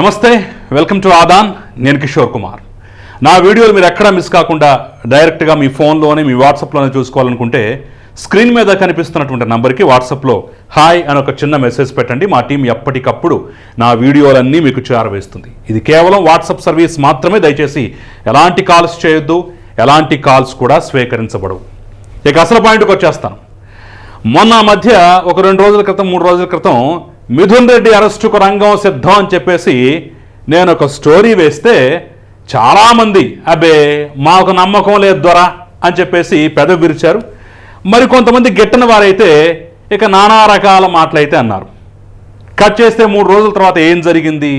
నమస్తే welcome to Aadan. నేను కిషోర్ కుమార్. నా వీడియోలు మీరు ఎక్కడా మిస్ కాకుండా డైరెక్ట్గా మీ ఫోన్లోనే మీ వాట్సాప్లోనే చూసుకోవాలనుకుంటే స్క్రీన్ మీద కనిపిస్తున్నటువంటి నంబర్కి వాట్సాప్లో హాయ్ అని ఒక చిన్న మెసేజ్ పెట్టండి. మా టీం ఎప్పటికప్పుడు నా వీడియోలన్నీ మీకు చేరవేస్తుంది. ఇది కేవలం వాట్సాప్ సర్వీస్ మాత్రమే. దయచేసి ఎలాంటి కాల్స్ చేయొద్దు. ఎలాంటి కాల్స్ కూడా స్వీకరించబడవు. ఇక అసలు పాయింట్కి వచ్చేస్తాను. మొన్న మధ్య ఒక రెండు రోజుల క్రితం మూడు రోజుల క్రితం మిథున్ రెడ్డి అరెస్టుకు రంగం సిద్ధం అని చెప్పేసి నేను ఒక స్టోరీ వేస్తే చాలామంది అబ్బే మాకు నమ్మకం లేదు దొరా అని చెప్పేసి పెదవి విరిచారు. మరి కొంతమంది గెట్టిన వారైతే ఇక నానా రకాల మాటలైతే అన్నారు. కట్ చేస్తే మూడు రోజుల తర్వాత ఏం జరిగింది?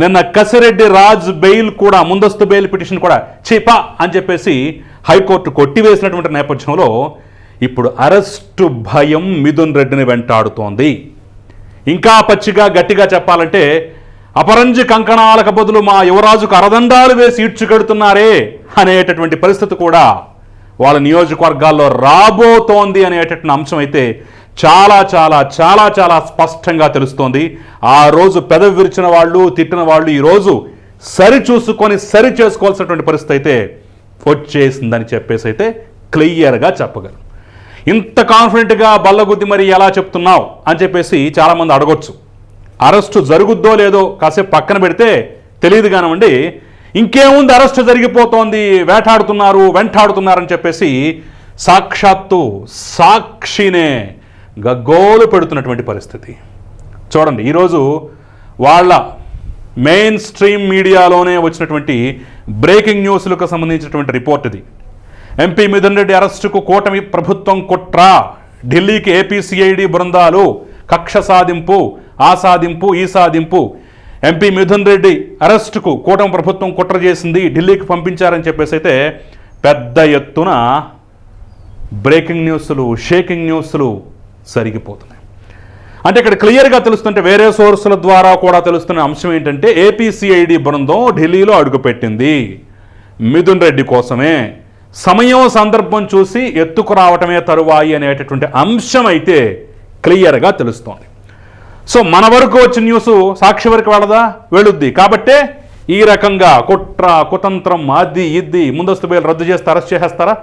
నిన్న కసిరెడ్డి రాజ్ బెయిల్ కూడా ముందస్తు బెయిల్ పిటిషన్ కూడా చీపా అని చెప్పేసి హైకోర్టు కొట్టివేసినటువంటి నేపథ్యంలో ఇప్పుడు అరెస్టు భయం మిథున్ రెడ్డిని వెంటాడుతోంది. ఇంకా పచ్చిగా గట్టిగా చెప్పాలంటే అపరంజి కంకణాలకు బదులు మా యువరాజుకు అరదండాలు వేసి ఈడ్చుకెడుతున్నారే అనేటటువంటి పరిస్థితి కూడా వాళ్ళ నియోజకవర్గాల్లో రాబోతోంది అనేటటువంటి అంశం అయితే చాలా చాలా చాలా చాలా స్పష్టంగా తెలుస్తోంది. ఆ రోజు పెదవి విరిచిన వాళ్ళు తిట్టిన వాళ్ళు ఈరోజు సరి చూసుకొని సరి చేసుకోవాల్సినటువంటి పరిస్థితి అయితే వచ్చేసిందని చెప్పేసి అయితే క్లియర్గా చెప్పగలను ఇంత కాన్ఫిడెంట్గా బల్లగుద్ది మరి ఎలా చెప్తున్నావు? అని చెప్పేసి చాలామంది అడగొచ్చు. అరెస్టు జరుగుద్దో లేదో కాసేపు పక్కన పెడితే తెలియదు కానివ్వండి ఇంకేముంది అరెస్టు జరిగిపోతోంది వేటాడుతున్నారు వెంటాడుతున్నారని చెప్పేసి సాక్షాత్తు సాక్షినే గగ్గోలు పెడుతున్నటువంటి పరిస్థితి. చూడండి ఈరోజు వాళ్ళ మెయిన్ స్ట్రీమ్ మీడియాలోనే వచ్చినటువంటి బ్రేకింగ్ న్యూస్లకు సంబంధించినటువంటి రిపోర్ట్ ఇది. ఎంపీ మిథున్ రెడ్డి అరెస్టుకు కూటమి ప్రభుత్వం కుట్ర. ఢిల్లీకి ఏపీ సిఐడి బృందాలు కక్ష సాధింపు ఆ సాధింపు ఈ సాధింపు ఎంపీ మిథున్ రెడ్డి అరెస్టుకు కూటమి ప్రభుత్వం కుట్ర చేసింది ఢిల్లీకి పంపించారని చెప్పేసి అయితే పెద్ద ఎత్తున బ్రేకింగ్ న్యూస్లు షేకింగ్ న్యూస్లు సరిగిపోతున్నాయి. అంటే ఇక్కడ క్లియర్గా తెలుస్తుంటే వేరే సోర్సుల ద్వారా కూడా తెలుస్తున్న అంశం ఏంటంటే ఏపీసీఐడి బృందం ఢిల్లీలో అడుగుపెట్టింది. మిథున్ రెడ్డి కోసమే. సమయం సందర్భం చూసి ఎత్తుకురావటమే తరువాయి అనేటటువంటి అంశం అయితే క్లియర్గా తెలుస్తోంది. సో మన వరకు వచ్చిన న్యూస్ సాక్షి వరకు వెళ్ళదా? వెళుద్ది. కాబట్టే ఈ రకంగా కుట్ర కుతంత్రం అది ఇద్ది ముందస్తు బయలు రద్దు చేస్తే అరెస్ట్ చేసేస్తారా?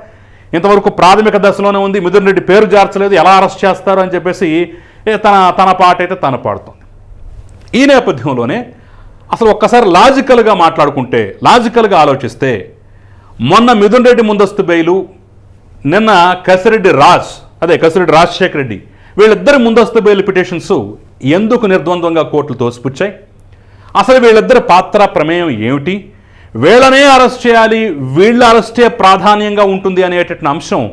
ఇంతవరకు ప్రాథమిక దశలోనే ఉంది. మిథున్ రెడ్డి పేరు జార్చలేదు. ఎలా అరెస్ట్ చేస్తారు అని చెప్పేసి ఏ తన తన పాట అయితే తన పాడుతుంది. ఈ నేపథ్యంలోనే అసలు ఒక్కసారి లాజికల్గా మాట్లాడుకుంటే లాజికల్గా ఆలోచిస్తే మొన్న మిథున్ రెడ్డి ముందస్తు బెయిలు నిన్న కసిరెడ్డి రాజ్ అదే కసిరెడ్డి రాజశేఖర రెడ్డి వీళ్ళిద్దరి ముందస్తు బెయిల్ పిటిషన్స్ ఎందుకు నిర్ద్వంద్వంగా కోర్టులు తోసిపుచ్చాయి? అసలు వీళ్ళిద్దరి పాత్ర ప్రమేయం ఏమిటి? వీళ్ళనే అరెస్ట్ చేయాలి వీళ్ళ అరెస్టే ప్రాధాన్యంగా ఉంటుంది అనేటటువంటి అంశం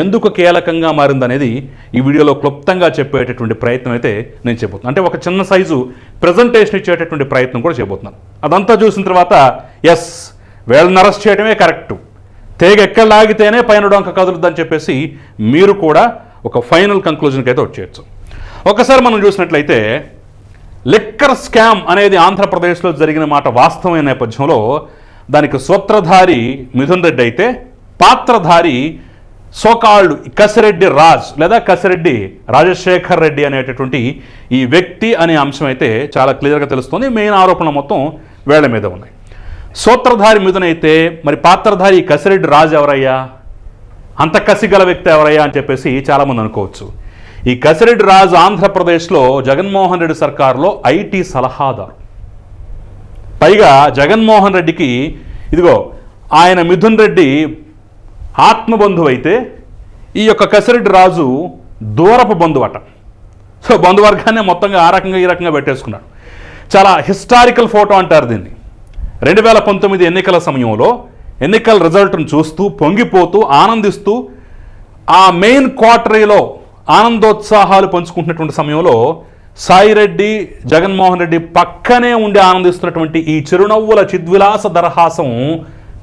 ఎందుకు కీలకంగా మారిందనేది ఈ వీడియోలో క్లుప్తంగా చెప్పేటటువంటి ప్రయత్నం అయితే నేను చెబుతున్నాను అంటే ఒక చిన్న సైజు ప్రజెంటేషన్ ఇచ్చేటటువంటి ప్రయత్నం కూడా చేయబోతున్నాను అదంతా చూసిన తర్వాత ఎస్ వీళ్ళని అరెస్ట్ చేయడమే కరెక్టు. తేగ ఎక్కడ లాగితేనే పైన డొంక కదులుద్దని చెప్పేసి మీరు కూడా ఒక ఫైనల్ కంక్లూజన్కి అయితే వచ్చేయచ్చు. ఒకసారి మనం చూసినట్లయితే లిక్కర్ స్కామ్ అనేది ఆంధ్రప్రదేశ్లో జరిగిన మాట వాస్తవమైన నేపథ్యంలో దానికి సూత్రధారి మిథున్ రెడ్డి అయితే పాత్రధారి సోకాళ్ళు కసిరెడ్డి రాజ్ లేదా కసిరెడ్డి రాజశేఖర్ రెడ్డి అనేటటువంటి ఈ వ్యక్తి అనే అంశం అయితే చాలా క్లియర్గా తెలుస్తుంది. మెయిన్ ఆరోపణ మొత్తం వేళ్ళ మీద ఉన్నాయి. సూత్రధారి మిథునైతే మరి పాత్రధారి కసిరెడ్డి రాజు ఎవరయ్యా? అంత కసి గల వ్యక్తి ఎవరయ్యా అని చెప్పేసి చాలామంది అనుకోవచ్చు. ఈ కసిరెడ్డి రాజు ఆంధ్రప్రదేశ్లో జగన్మోహన్ రెడ్డి సర్కారులో ఐటీ సలహాదారు. పైగా జగన్మోహన్ రెడ్డికి ఇదిగో ఆయన మిథున్ రెడ్డి ఆత్మబంధువు అయితే ఈ యొక్క కసిరెడ్డి రాజు దూరపు బంధువు అట సో బంధువర్గాన్ని మొత్తంగా ఆ రకంగా ఈ రకంగా పెట్టేసుకున్నాడు. చాలా హిస్టారికల్ ఫోటో అంటారు దీన్ని. రెండు వేల పంతొమ్మిది ఎన్నికల సమయంలో ఎన్నికల రిజల్ట్ను చూస్తూ పొంగిపోతూ ఆనందిస్తూ ఆ మెయిన్ క్వార్టరీలో ఆనందోత్సాహాలు పంచుకుంటున్నటువంటి సమయంలో సాయిరెడ్డి జగన్మోహన్ రెడ్డి పక్కనే ఉండి ఆనందిస్తున్నటువంటి ఈ చిరునవ్వుల చిద్విలాస దరహాసం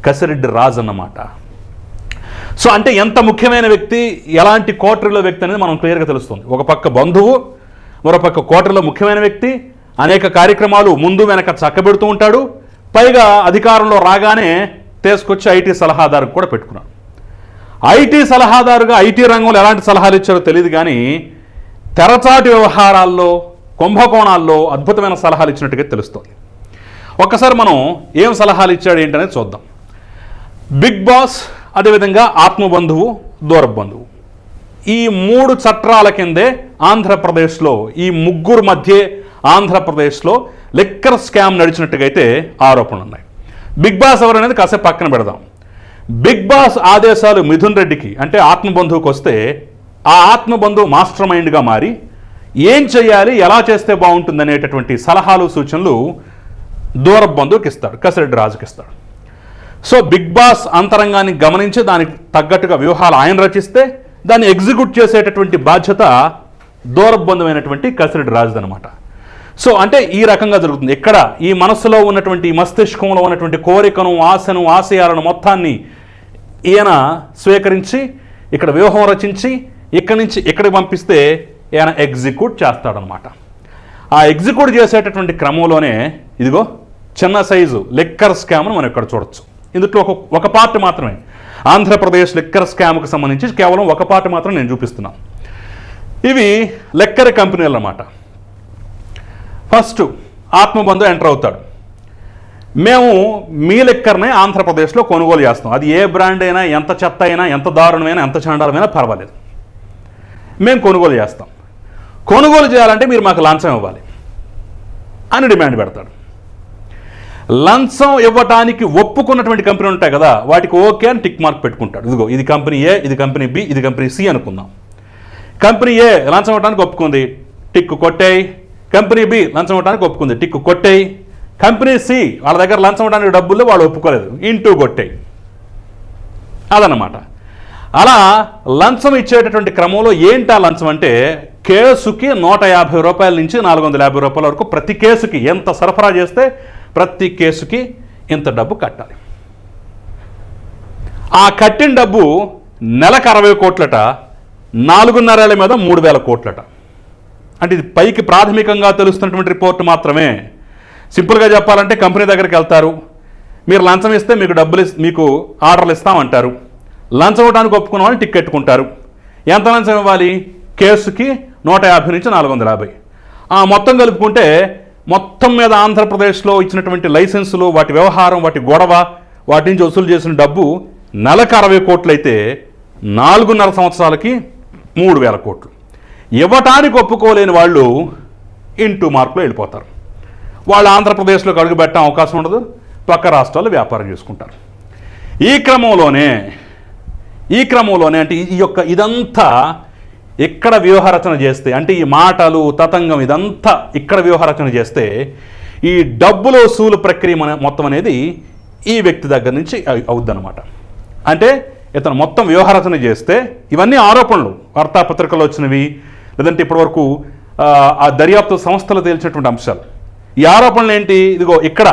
కసిరెడ్డి రాజు అన్నమాట సో అంటే ఎంత ముఖ్యమైన వ్యక్తి ఎలాంటి కోటరీలో వ్యక్తి అనేది మనం క్లియర్గా తెలుస్తుంది. ఒక పక్క బంధువు మరో పక్క కోటరీలో ముఖ్యమైన వ్యక్తి అనేక కార్యక్రమాలు ముందు వెనక చక్కబెడుతూ ఉంటాడు. పైగా అధికారంలో రాగానే తీసుకొచ్చి ఐటీ సలహాదారు కూడా పెట్టుకున్నాడు. ఐటీ సలహాదారుగా ఐటీ రంగంలో ఎలాంటి సలహాలు ఇచ్చారో తెలియదు కానీ తెరచాటి వ్యవహారాల్లో కుంభకోణాల్లో అద్భుతమైన సలహాలు ఇచ్చినట్టుగా తెలుస్తోంది. ఒక్కసారి మనం ఏం సలహాలు ఇచ్చాడు ఏంటనేది చూద్దాం. బిగ్ బాస్ అదేవిధంగా ఆత్మబంధువు దూర బంధువు ఈ మూడు చట్రాల కిందే ఆంధ్రప్రదేశ్లో ఈ ముగ్గురు మధ్య ఆంధ్రప్రదేశ్లో లిక్కర్ స్కామ్ నడిచినట్టుగా అయితే ఆరోపణలు ఉన్నాయి బిగ్ బాస్ ఎవరు అనేది కాసేపు పక్కన పెడదాం. బిగ్ బాస్ ఆదేశాలు మిథున్ రెడ్డికి అంటే ఆత్మబంధువుకి వస్తే ఆ ఆత్మబంధువు మాస్టర్ మైండ్గా మారి ఏం చేయాలి ఎలా చేస్తే బాగుంటుంది అనేటటువంటి సలహాలు సూచనలు దూర బంధువుకి ఇస్తాడు కసిరెడ్డి రాజుకి ఇస్తాడు సో బిగ్ బాస్ అంతరంగాన్ని గమనించి దానికి తగ్గట్టుగా వ్యూహాలు ఆయన రచిస్తే దాన్ని ఎగ్జిక్యూట్ చేసేటటువంటి బాధ్యత దూరబంధమైనటువంటి కసిరెడ్డి రాజుదనమాట అనమాట సో అంటే ఈ రకంగా జరుగుతుంది. ఇక్కడ ఈ మనస్సులో ఉన్నటువంటి మస్తిష్కంలో ఉన్నటువంటి కోరికను ఆశను ఆశయాలను మొత్తాన్ని ఈయన స్వీకరించి ఇక్కడ వ్యూహం రచించి ఇక్కడి నుంచి ఇక్కడికి పంపిస్తే ఈయన ఎగ్జిక్యూట్ చేస్తాడనమాట. ఆ ఎగ్జిక్యూట్ చేసేటటువంటి క్రమంలోనే ఇదిగో చిన్న సైజు లిక్కర్ స్కామ్ను మనం ఇక్కడ చూడొచ్చు. ఇందులో ఒక ఒక పార్ట్ మాత్రమే. ఆంధ్రప్రదేశ్ లిక్కర్ స్కామ్కి సంబంధించి కేవలం ఒక పార్ట్ మాత్రం నేను చూపిస్తున్నాను ఇవి లెక్కర్ కంపెనీలు అన్నమాట ఫస్ట్ ఆత్మబంధు ఎంటర్ అవుతాడు. మేము మీ లెక్కర్నే ఆంధ్రప్రదేశ్లో కొనుగోలు చేస్తాం. అది ఏ బ్రాండ్ అయినా ఎంత చెత్త అయినా ఎంత దారుణమైనా ఎంత చండాలమైనా పర్వాలేదు. మేము కొనుగోలు చేస్తాం. కొనుగోలు చేయాలంటే మీరు మాకు లంచం ఇవ్వాలి అని డిమాండ్ పెడతాడు. లంచం ఇవ్వటానికి ఒప్పుకున్నటువంటి కంపెనీ ఉంటాయి కదా వాటికి ఓకే అని టిక్ మార్క్ పెట్టుకుంటాడు. ఇదిగో ఇది కంపెనీ ఏ ఇది కంపెనీ బి ఇది కంపెనీ సి అనుకుందాం. కంపెనీ ఏ లంచం ఇవ్వడానికి ఒప్పుకుంది. టిక్ కొట్టేయి. కంపెనీ బి లంచం ఇవ్వడానికి ఒప్పుకుంది. టిక్ కొట్టేయి. కంపెనీ సి వాళ్ళ దగ్గర లంచం ఇవ్వడానికి డబ్బులు వాళ్ళు ఒప్పుకోలేదు. ఇంటూ కొట్టేయి. అదనమాట అలా లంచం ఇచ్చేటటువంటి క్రమంలో ఏంటి ఆ లంచం అంటే కేసుకి నూట యాభై రూపాయల నుంచి నాలుగు వందల యాభై రూపాయల వరకు ప్రతి కేసుకి ఎంత సరఫరా చేస్తే ప్రతి కేసుకి ఇంత డబ్బు కట్టాలి. ఆ కట్టిన డబ్బు నెలకు అరవై కోట్లట నాలుగున్నరేళ్ళ మీద మూడు వేల కోట్లట. అంటే ఇది పైకి ప్రాథమికంగా తెలుస్తున్నటువంటి రిపోర్ట్ మాత్రమే. సింపుల్గా చెప్పాలంటే కంపెనీ దగ్గరికి వెళ్తారు. మీరు లంచం ఇస్తే మీకు డబ్బులు మీకు ఆర్డర్లు ఇస్తామంటారు. లంచం ఇవ్వడానికి ఒప్పుకున్న వాళ్ళు టిక్కెట్టుకుంటారు ఎంత లంచం ఇవ్వాలి? కేసుకి నూట యాభై నుంచి నాలుగు వందల యాభై. ఆ మొత్తం కలుపుకుంటే మొత్తం మీద ఆంధ్రప్రదేశ్లో ఇచ్చినటువంటి లైసెన్సులు వాటి వ్యవహారం వాటి గొడవ వాటి నుంచి వసూలు చేసిన డబ్బు నెలకు అరవై కోట్లు అయితే నాలుగున్నర సంవత్సరాలకి మూడు వేల కోట్లు. ఇవ్వటానికి ఒప్పుకోలేని వాళ్ళు ఇంటూ మార్కులో వెళ్ళిపోతారు. వాళ్ళు ఆంధ్రప్రదేశ్లోకి అడుగుపెట్టడం అవకాశం ఉండదు పక్క రాష్ట్రాల్లో వ్యాపారం చేసుకుంటారు. ఈ క్రమంలోనే ఈ క్రమంలోనే అంటే ఈ యొక్క ఇదంతా ఇక్కడ వ్యూహరచన చేస్తే అంటే ఈ మాటలు తతంగం ఇదంతా ఇక్కడ వ్యూహరచన చేస్తే ఈ డబ్బుల వసూలు ప్రక్రియ మొత్తం అనేది ఈ వ్యక్తి దగ్గర నుంచి అవుద్దనమాట అంటే ఇతను మొత్తం వ్యూహరచన చేస్తే ఇవన్నీ ఆరోపణలు వార్తాపత్రికలు వచ్చినవి లేదంటే ఇప్పటివరకు ఆ, ఆ దర్యాప్తు సంస్థలు తేల్చినటువంటి అంశాలు. ఈ ఆరోపణలు ఏంటి? ఇదిగో ఇక్కడ.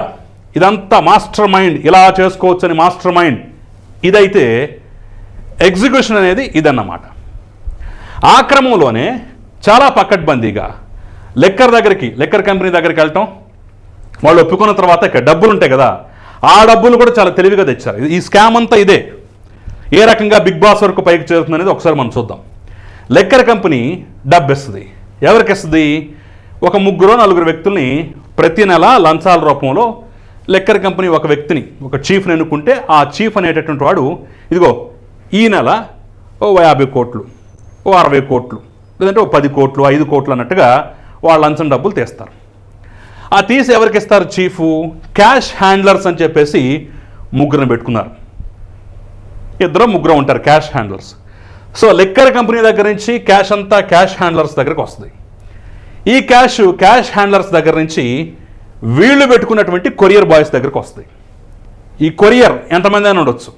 ఇదంతా మాస్టర్ మైండ్. ఇలా చేసుకోవచ్చు అని మాస్టర్ మైండ్. ఇదైతే ఎగ్జిక్యూషన్ అనేది ఇదన్నమాట. ఆ క్రమంలోనే చాలా పక్కడ్బందీగా లెక్కర్ దగ్గరికి లెక్కర్ కంపెనీ దగ్గరికి వెళ్ళటం వాళ్ళు ఒప్పుకున్న తర్వాత ఇక్కడ డబ్బులు ఉంటాయి కదా ఆ డబ్బులు కూడా చాలా తెలివిగా తెచ్చారు. ఈ స్కామ్ అంతా ఇదే. ఏ రకంగా బిగ్ బాస్ వరకు పైకి చేరుతుంది అనేది ఒకసారి మనం చూద్దాం. లెక్కర్ కంపెనీ డబ్బు ఇస్తుంది ఎవరికి ఇస్తుంది ఒక ముగ్గురు నలుగురు వ్యక్తుల్ని ప్రతి నెల లంచాల రూపంలో లెక్కర్ కంపెనీ ఒక వ్యక్తిని ఒక చీఫ్ని ఎన్నుకుంటే ఆ చీఫ్ అనేటటువంటి వాడు ఇదిగో ఈ నెల ఓ యాభై కోట్లు ఓ అరవై కోట్లు లేదంటే ఓ పది కోట్లు ఐదు కోట్లు అన్నట్టుగా వాళ్ళ లంచం డబ్బులు తీస్తారు. ఆ తీసి ఎవరికి ఇస్తారు చీఫ్? క్యాష్ హ్యాండ్లర్స్ అని చెప్పేసి ముగ్గురిని పెట్టుకున్నారు. ఇద్దరు ముగ్గురు ఉంటారు క్యాష్ హ్యాండ్లర్స్. సో లెక్కర్ కంపెనీ దగ్గర నుంచి క్యాష్ అంతా క్యాష్ హ్యాండ్లర్స్ దగ్గరకు వస్తుంది. ఈ క్యాష్ క్యాష్ హ్యాండ్లర్స్ దగ్గర నుంచి వీళ్ళు పెట్టుకున్నటువంటి కొరియర్ బాయ్స్ దగ్గరకు వస్తాయి ఈ కొరియర్ ఎంతమంది అని ఉండొచ్చు.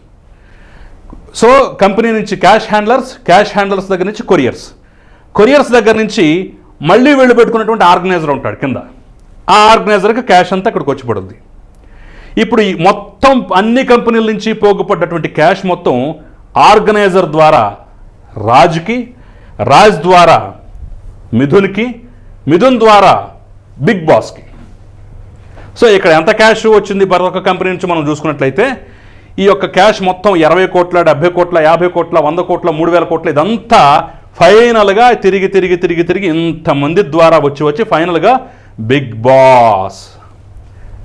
సో కంపెనీ నుంచి క్యాష్ హ్యాండ్లర్స్ క్యాష్ హ్యాండ్లర్స్ దగ్గర నుంచి కొరియర్స్. కొరియర్స్ దగ్గర నుంచి మళ్ళీ వీళ్ళు పెట్టుకున్నటువంటి ఆర్గనైజర్ ఉంటాడు కింద. ఆ ఆర్గనైజర్కి క్యాష్ అంతా ఇక్కడికి వచ్చి పడుద్ది. ఇప్పుడు ఈ మొత్తం అన్ని కంపెనీల నుంచి పోగుపడ్డటువంటి క్యాష్ మొత్తం ఆర్గనైజర్ ద్వారా రాజుకి రాజ్ ద్వారా మిథున్కి మిథున్ ద్వారా బిగ్ బాస్కి. సో ఇక్కడ ఎంత క్యాష్ వచ్చింది మరొక కంపెనీ నుంచి మనం చూసుకున్నట్లయితే ఈ యొక్క క్యాష్ మొత్తం ఇరవై కోట్ల డెబ్బై కోట్ల యాభై కోట్ల వంద కోట్ల మూడు వేల కోట్ల ఇదంతా ఫైనల్గా తిరిగి తిరిగి తిరిగి తిరిగి ఇంతమంది ద్వారా వచ్చి వచ్చి ఫైనల్గా బిగ్ బాస్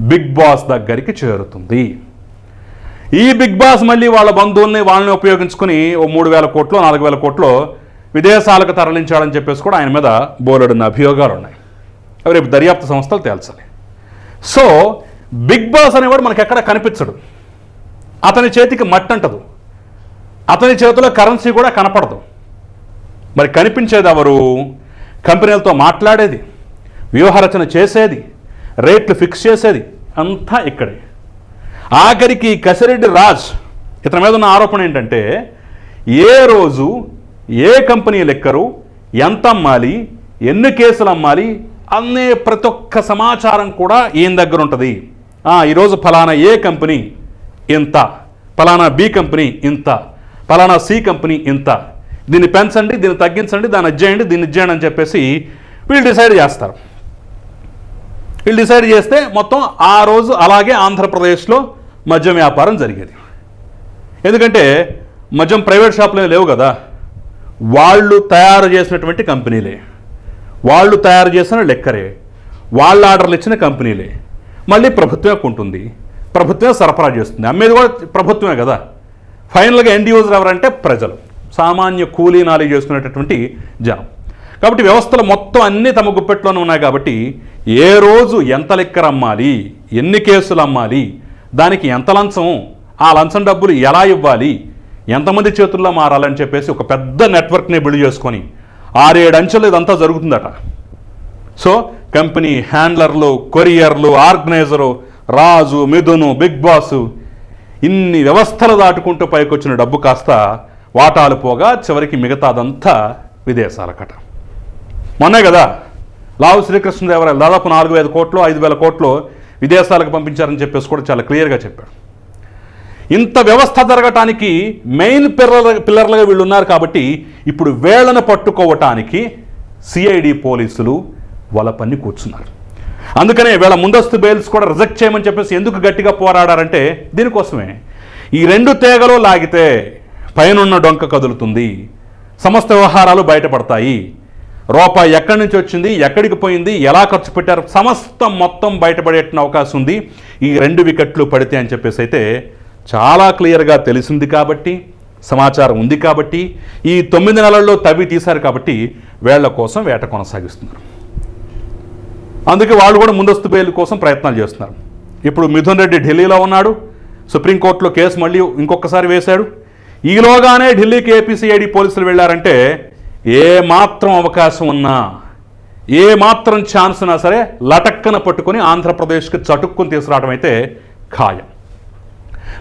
బిగ్ బాస్ దగ్గరికి చేరుతుంది. ఈ బిగ్ బాస్ మళ్ళీ వాళ్ళ బంధువుల్ని వాళ్ళని ఉపయోగించుకుని ఓ మూడు వేల కోట్లు నాలుగు వేల కోట్లు విదేశాలకు తరలించాడని చెప్పేసి కూడా ఆయన మీద బోలెడున్న అభియోగాలు ఉన్నాయి. అవి రేపు దర్యాప్తు సంస్థలు తేల్చాలి. సో బిగ్ బాస్ అనేవాడు మనకు ఎక్కడ కనిపించడు. అతని చేతికి మట్టి అంటదు. అతని చేతిలో కరెన్సీ కూడా కనపడదు. మరి కనిపించేది ఎవరు? కంపెనీలతో మాట్లాడేది వ్యూహరచన చేసేది రేట్లు ఫిక్స్ చేసేది అంతా ఇక్కడే. ఆఖరికి కసిరెడ్డి రాజ్ ఇతని మీద ఉన్న ఆరోపణ ఏంటంటే ఏ రోజు ఏ కంపెనీ లెక్కరు ఎంత అమ్మాలి ఎన్ని కేసులు అమ్మాలి అనే ప్రతి ఒక్క సమాచారం కూడా ఈయన దగ్గర ఉంటుంది. ఈరోజు ఫలానా ఏ కంపెనీ ఇంత ఫలానా బి కంపెనీ ఇంత ఫలానా సి కంపెనీ ఇంత. దీన్ని పెంచండి దీన్ని తగ్గించండి దాన్ని అజ్జేయండి దీన్ని ఇచ్చేయండి అని చెప్పేసి వీళ్ళు డిసైడ్ చేస్తారు. వీళ్ళు డిసైడ్ చేస్తే మొత్తం ఆ రోజు అలాగే ఆంధ్రప్రదేశ్లో మద్యం వ్యాపారం జరిగేది. ఎందుకంటే మద్యం ప్రైవేట్ షాపులు లేవు కదా. వాళ్ళు తయారు చేసినటువంటి కంపెనీలే. వాళ్ళు తయారు చేసిన లెక్కరే. వాళ్ళు ఆర్డర్లు ఇచ్చిన కంపెనీలే. మళ్ళీ ప్రభుత్వమే కొంటుంది ప్రభుత్వమే సరఫరా చేస్తుంది. అమ్మేది కూడా ప్రభుత్వమే కదా. ఫైనల్గా ఎండ్ యూజర్ ఎవరంటే ప్రజలు. సామాన్య కూలీ నాలి చేసుకునేటటువంటి జనం. కాబట్టి వ్యవస్థలు మొత్తం అన్నీ తమ గుప్పెట్లోనే ఉన్నాయి కాబట్టి ఏ రోజు ఎంత లెక్కర అమ్మాలి ఎన్ని కేసులు అమ్మాలి దానికి ఎంత లంచం ఆ లంచం డబ్బులు ఎలా ఇవ్వాలి ఎంతమంది చేతుల్లో మారాలని చెప్పేసి ఒక పెద్ద నెట్వర్క్ని బిల్డ్ చేసుకొని ఆరేడు అంచెలు ఇదంతా జరుగుతుందట. సో కంపెనీ హ్యాండ్లర్లు కొరియర్లు organiser Raju Mithun big boss ఇన్ని వ్యవస్థలు దాటుకుంటూ పైకొచ్చిన డబ్బు కాస్త వాటాలు పోగా చివరికి మిగతాదంతా విదేశాలకట. మొన్నే కదా లావు శ్రీకృష్ణదేవరాయలు దాదాపు నాలుగు వేల కోట్లు ఐదు వేల కోట్లు విదేశాలకు పంపించారని చెప్పేసి కూడా చాలా క్లియర్గా చెప్పాడు. ఇంత వ్యవస్థ జరగటానికి మెయిన్ పిల్లర్ పిల్లర్లుగా వీళ్ళు ఉన్నారు కాబట్టి ఇప్పుడు వేళ్ళను పట్టుకోవటానికి సిఐడి పోలీసులు వాళ్ళ పని కూర్చున్నారు. అందుకనే వీళ్ళ ముందస్తు బెయిల్స్ కూడా రిజెక్ట్ చేయమని చెప్పేసి ఎందుకు గట్టిగా పోరాడారంటే దీనికోసమే. ఈ రెండు తేగలు లాగితే పైనున్న డొంక కదులుతుంది. సమస్త వ్యవహారాలు బయటపడతాయి. రూపాయి ఎక్కడి నుంచి వచ్చింది ఎక్కడికి పోయింది ఎలా ఖర్చు పెట్టారు సమస్తం మొత్తం బయటపడే అవకాశం ఉంది. ఈ రెండు వికెట్లు పడితే అని చెప్పేసి అయితే చాలా క్లియర్గా తెలిసింది కాబట్టి సమాచారం ఉంది కాబట్టి ఈ తొమ్మిది నెలల్లో తవ్వి తీశారు కాబట్టి వేళ్ళ కోసం వేట కొనసాగిస్తున్నారు. అందుకే వాళ్ళు కూడా ముందస్తు బెయిల్ కోసం ప్రయత్నాలు చేస్తున్నారు. ఇప్పుడు మిథున్ రెడ్డి ఢిల్లీలో ఉన్నాడు సుప్రీంకోర్టులో కేసు మళ్ళీ ఇంకొకసారి వేశాడు. ఈలోగానే ఢిల్లీకి ఏపీసీఐడి పోలీసులు వెళ్ళారంటే ఏ మాత్రం అవకాశం ఉన్నా ఏ మాత్రం ఛాన్స్ ఉన్నా సరే లటక్కన పట్టుకొని ఆంధ్రప్రదేశ్కి చటుక్కుని తీసుకురావడం అయితే ఖాయం.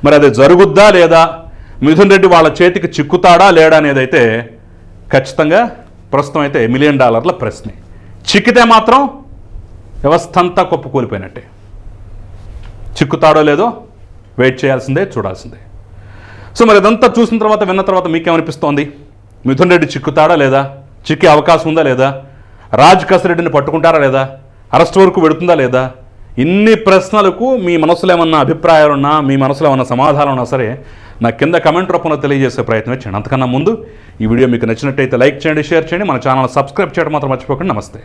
మరి అది జరుగుద్దా లేదా? మిథున్ రెడ్డి వాళ్ళ చేతికి చిక్కుతాడా లేడా అనేది అయితే ఖచ్చితంగా ప్రస్తుతం అయితే మిలియన్ డాలర్ల ప్రశ్నే. చిక్కితే మాత్రం వ్యవస్థ అంతా కొప్పుకూలిపోయినట్టే చిక్కుతాడో లేదో వెయిట్ చేయాల్సిందే చూడాల్సిందే. సో మరి ఇదంతా చూసిన తర్వాత విన్న తర్వాత మీకేమనిపిస్తోంది? మిథున్ రెడ్డి చిక్కుతాడా లేదా? చిక్కే అవకాశం ఉందా లేదా? రాజ్ కసిరెడ్డిని పట్టుకుంటారా లేదా? అరెస్ట్ వరకు వెడుతుందా లేదా? ఇన్ని ప్రశ్నలకు మీ మనసులో ఏమన్నా అభిప్రాయాలున్నా మీ మనసులో ఏమన్నా సమాధానం ఉన్నా సరే నా కింద కమెంట్ రూపంలో తెలియజేసే ప్రయత్నం చేయండి. అంతకన్నా ముందు ఈ వీడియో మీకు నచ్చినట్టయితే లైక్ చేయండి షేర్ చేయండి. మన ఛానల్ సబ్స్క్రైబ్ చేయడం మాత్రం మర్చిపోకండి. నమస్తే.